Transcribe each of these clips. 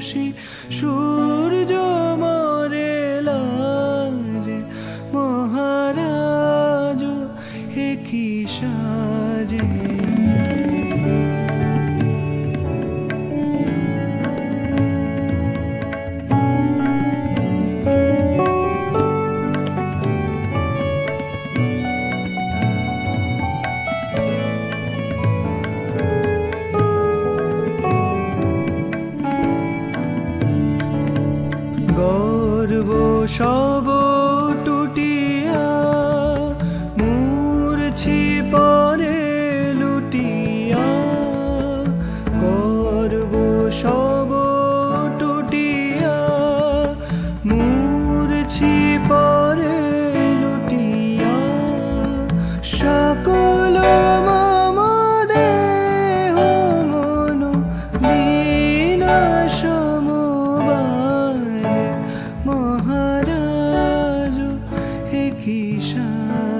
熟悉。গর্ব সব টুটিয়া মূর্ছি পরে লুটিয়া। গর্ব সব টুটিয়া মূর্ছি পরে 一生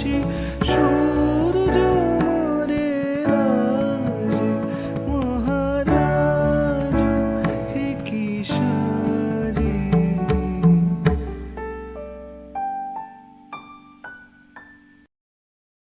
心